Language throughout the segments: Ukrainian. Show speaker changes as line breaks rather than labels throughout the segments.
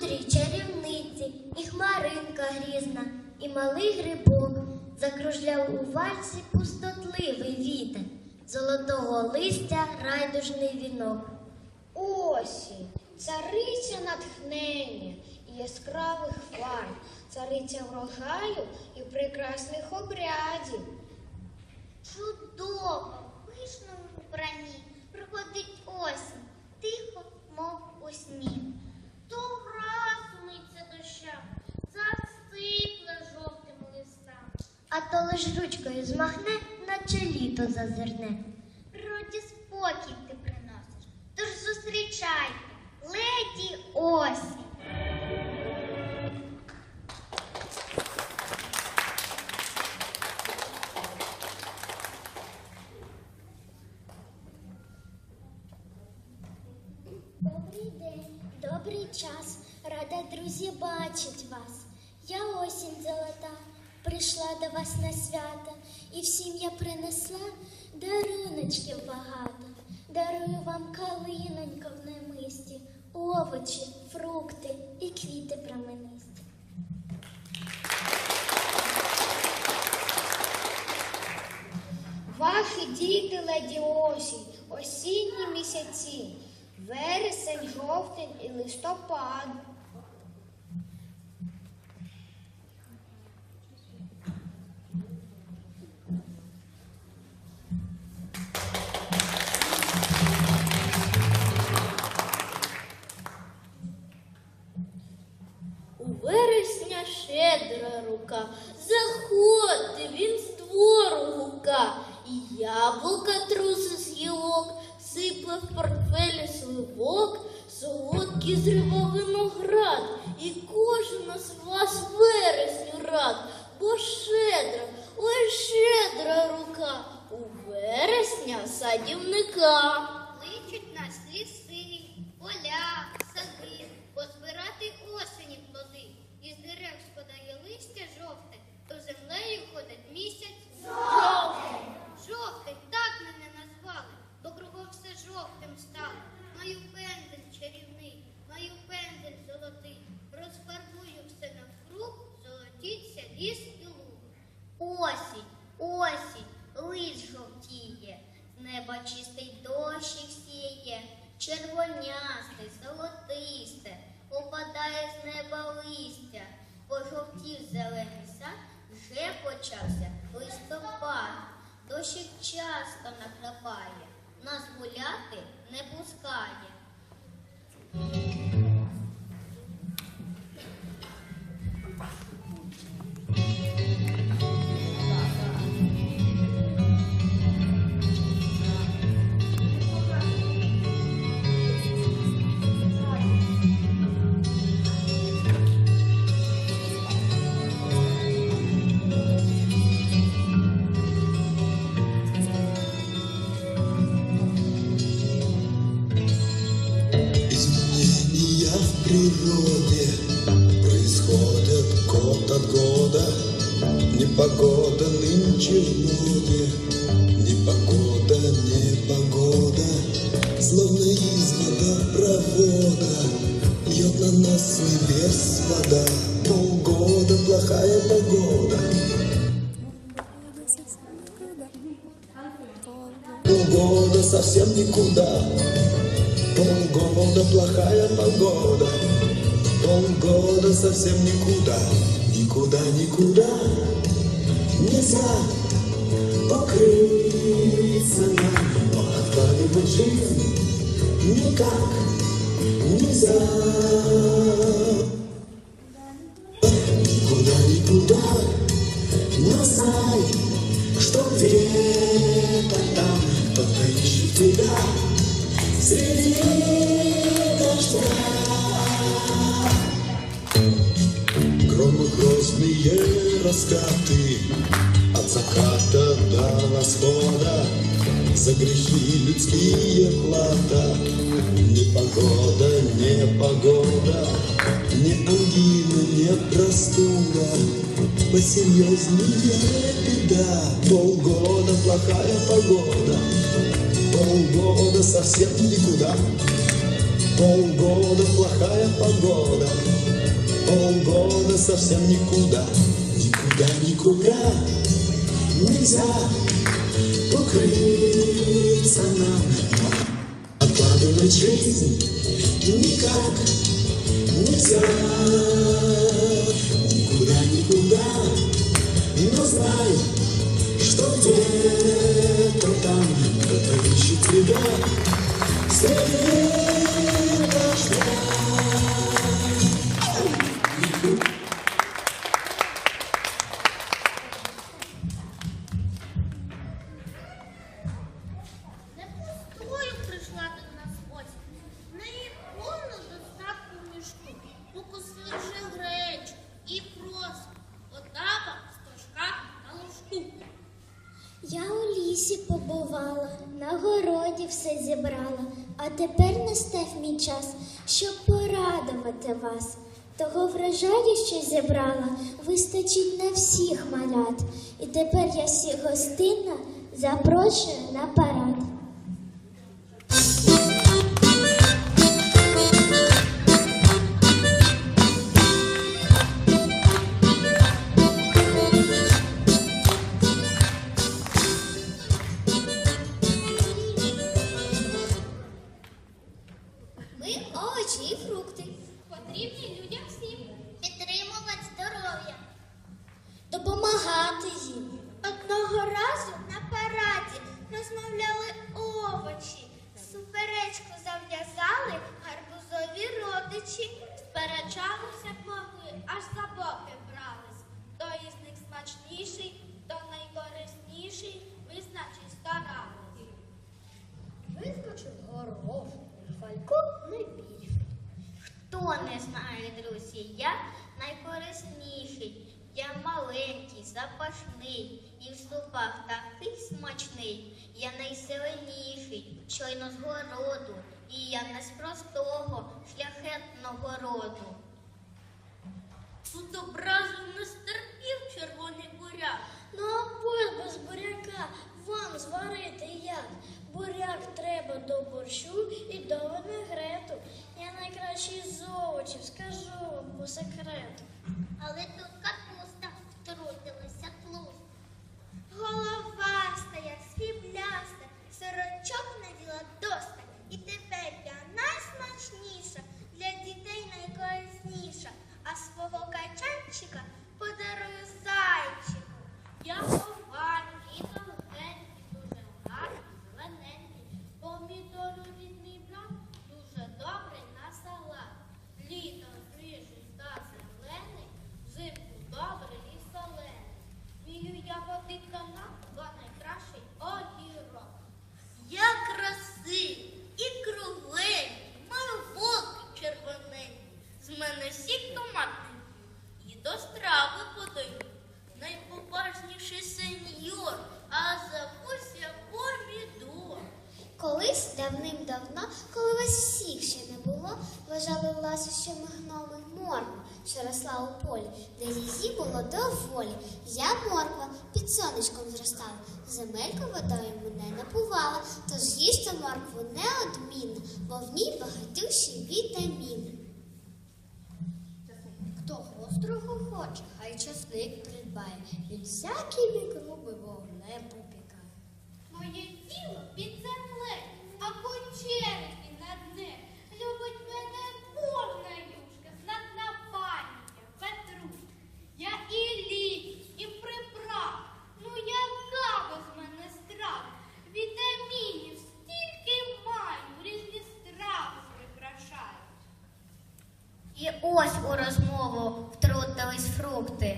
мудрій чарівниці, і хмаринка грізна, і малий грибок закружляв у вальці пустотливий вітер, золотого листя райдужний вінок.
Осінь, цариця натхнення і яскравих фарб, цариця врожаю і прекрасних обрядів.
Чудово, пишному вбранні проходить осінь, тихо, мов у сні
сто раз миться доща, засипле жовтим листам.
А то лиш ручкою змахне, наче літо зазирне. Роді спокій ти приносиш, тож
зустрічай. фрукти і квіти променисті.
Ваші діти ледіосі, осінні місяці, вересень, жовтень і листопад.
Нынче в моде, Непогода, Словно из водопровода. Льет на нас с. Полгода плохая погода, Полгода совсем никуда, Полгода плохая погода, Полгода совсем Никуда, Нельзя покрыться нам, Но откладывать жизнь никак нельзя. Никуда, никуда, но знай, что где-то там кто-то ищет тебя среди дождя. Громы грозные раскаты заката до восхода. За грехи людские плата. Непогода, непогода Не ангина, не простуда. Посерьезнее беда. Полгода плохая погода. Полгода совсем никуда. Полгода плохая погода. Полгода совсем никуда, никуда, никуда Нельзя укрыться нам. Откладывать жизнь никак нельзя. Никуда, никуда, но знай, что где-то там Кто-то ищет тебя. Среди
лісі побувала, на городі все зібрала, а тепер настав мій час, щоб порадувати вас. Того врожаю, що зібрала, вистачить на всіх малят. І тепер я всіх гостинно запрошую на парад.
Одного разу на параді розмовляли овочі. Суперечку зав'язали гарбузові родичі.
Сперечалися могли, аж за боки брались. Хто із них смачніший, хто найкорисніший, визначить старались.
Вискочив горох, фалько найбільший.
Хто не знає, друзі, я найкорисніший. Я маленький, запашний, і в супах такий смачний. Я найзеленіший, щойно з городу, і я не з простого, шляхетного роду.
Тут образу не стерпів червоний буряк.
Ну а борщ без буряка вам зварити як? Буряк треба до борщу і до винегрету. Я найкращий з овочів, скажу вам по секрету.
Але тут капуста втрутилася а свого качанчика подарую зайчику.
Я а запусь яку біду.
Колись давним-давно, коли вас всіх ще не було, вважали ласощами гноми морква,
що росла у полі, де її було доволі. Я морква під сонечком зростала, земельку водою мене напувала, тож їжте моркву неодмінно, бо в ній багатюші вітаміни. Хто гострого хоче, хай часник дбає, від всякій мікроби вогне попікає.
Моє тіло під землею, а кучерики над ним. Любить мене повна юшка, знатна паніка, Петрусь. Я і лік, і приправ. Ну яка без мене страх. вітамінів стільки маю, різні страви прикрашають.
І ось у розмову втрутились фрукти.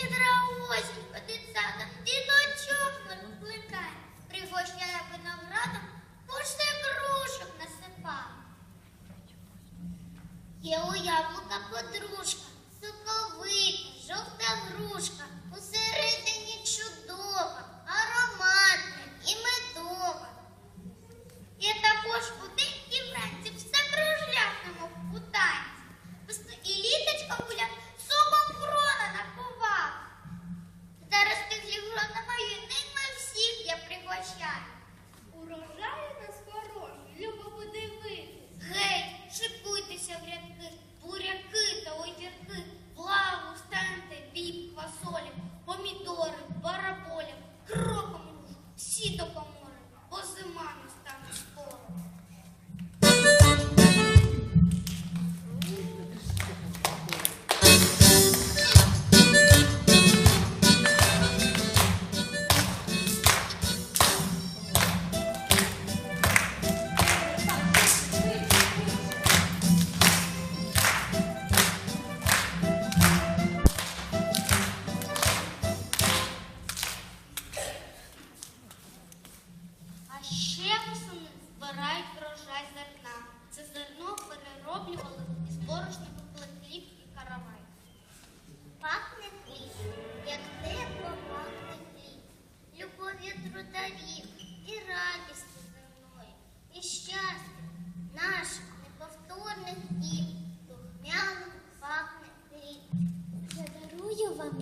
Хитра осінь,
дитсада, дід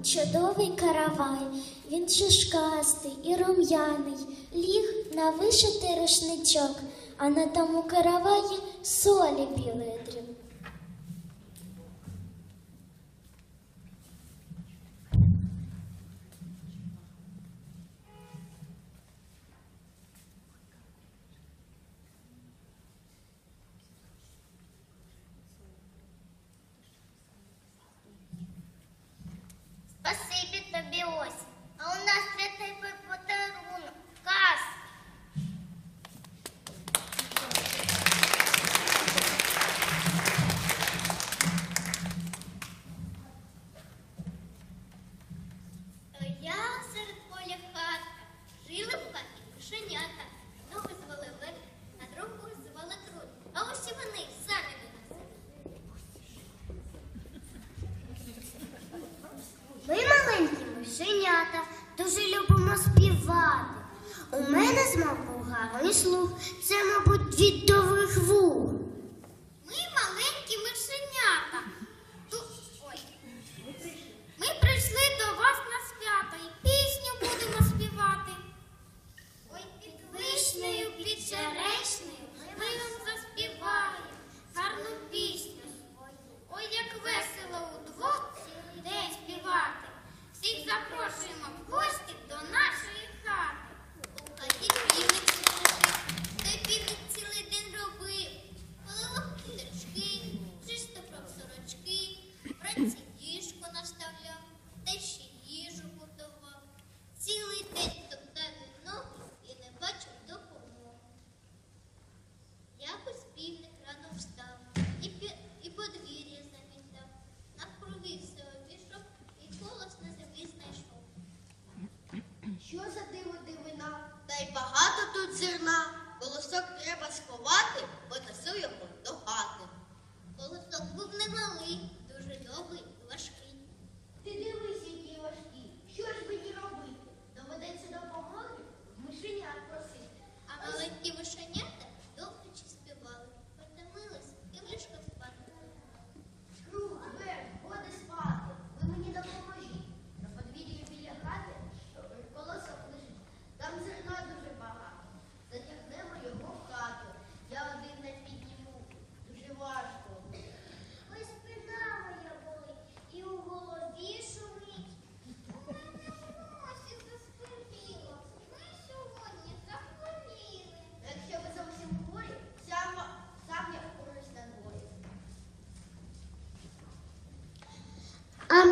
чудовий каравай, він шишкастий і рум'яний, ліг на вишитий рушничок, а на тому караваї солі
біл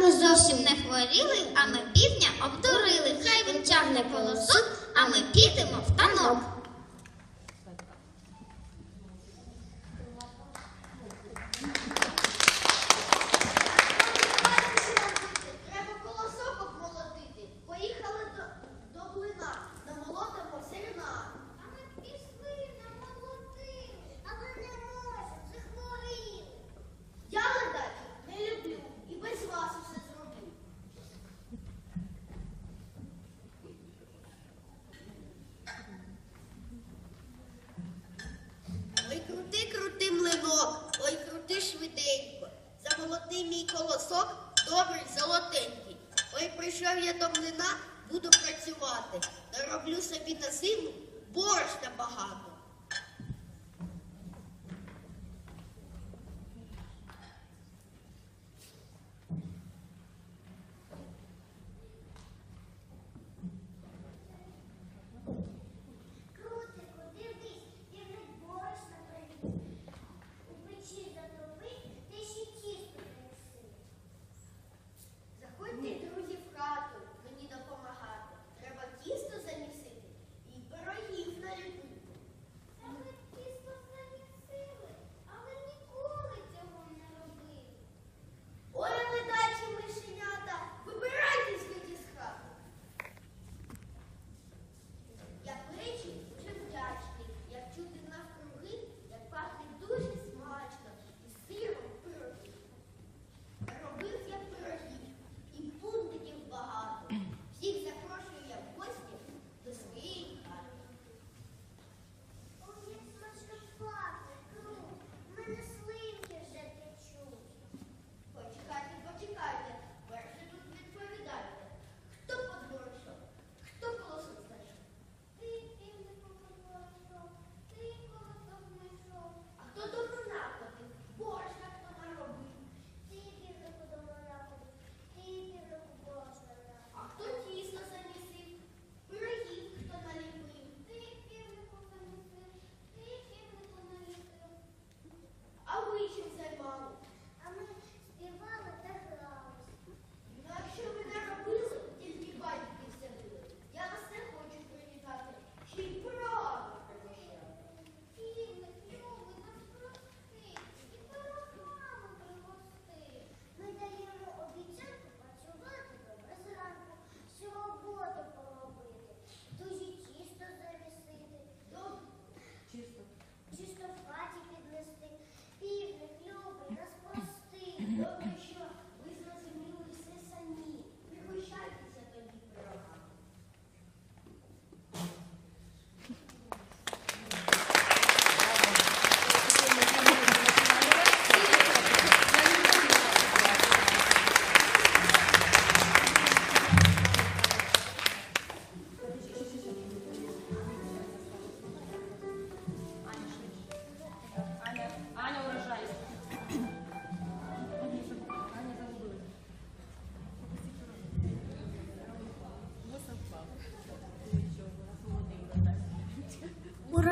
ми
зовсім не хворіли, а ми півня обдурили. Хай він тягне полосу, а ми підемо в танок.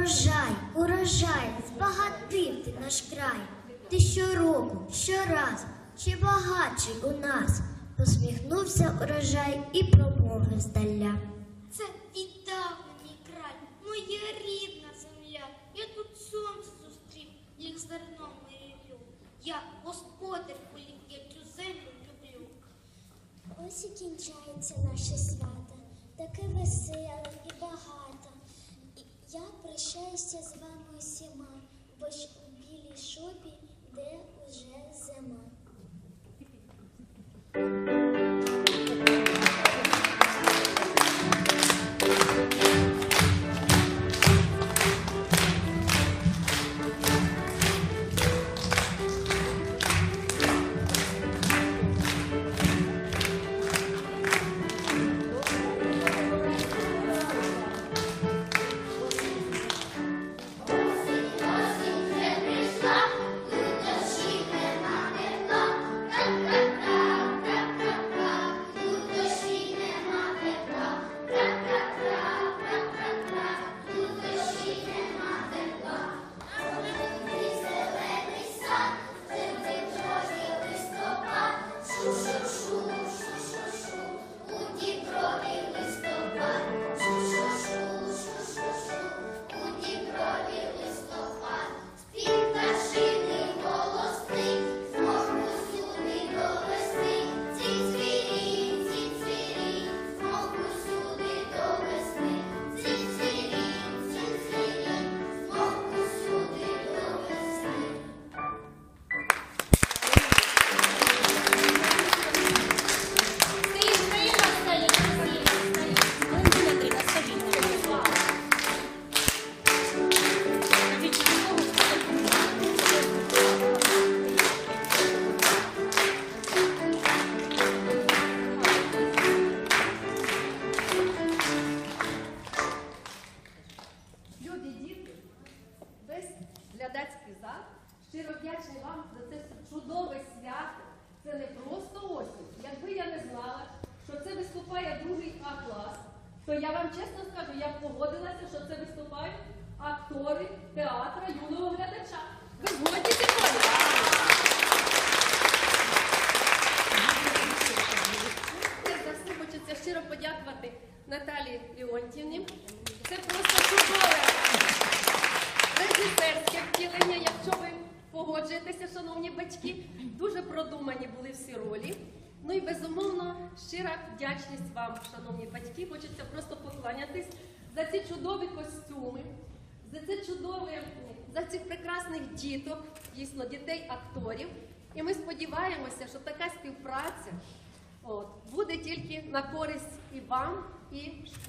Урожай,
урожай, збагатив ти наш край. Ти щороку, щораз, чи багатший у нас. Посміхнувся урожай і промовив здаля.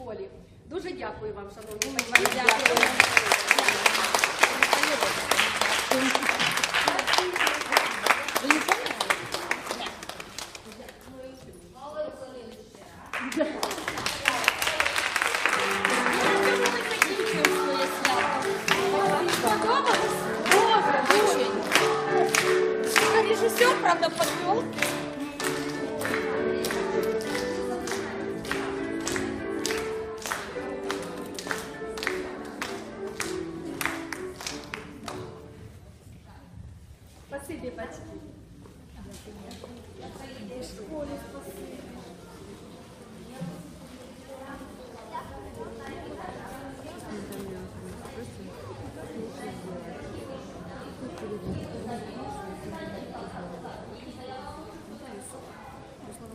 Школі. Дуже дякую вам, шановні батьки.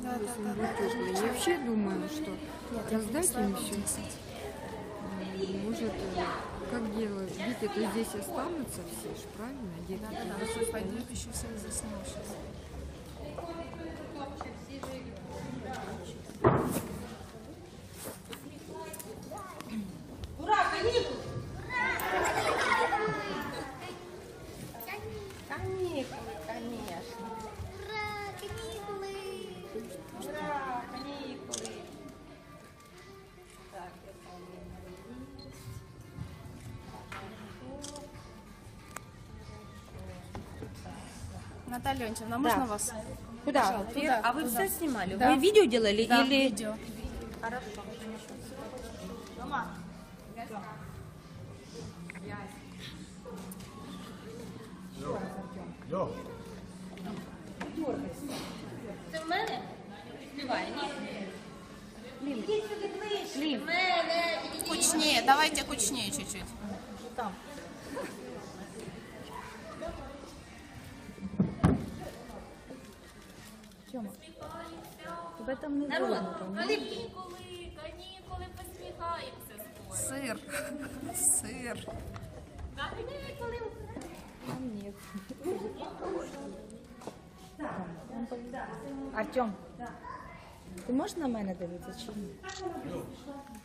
Я вообще думаю, что раздать им все. Может, э, как делать? Дети-то здесь останутся все ж, правильно? Дети да, да, пойдут еще все заснут
Ура,
Наталья Леонтьевна, можно вас?
Куда?
Туда,
а вы
туда.
все снимали?
Да.
Вы видео делали
Да,
или?
видео.
Це в мене? Співай, ні? Ідіть сюди ближче. В мене.
Кучнее, давайте кучнее чуть-чуть.
Народ, Олег,
Канікули, канікули, посміхаємося скоро.
Сыр. Сыр.
Канікули.
Артем, ти можеш на мене дивитися чи ні?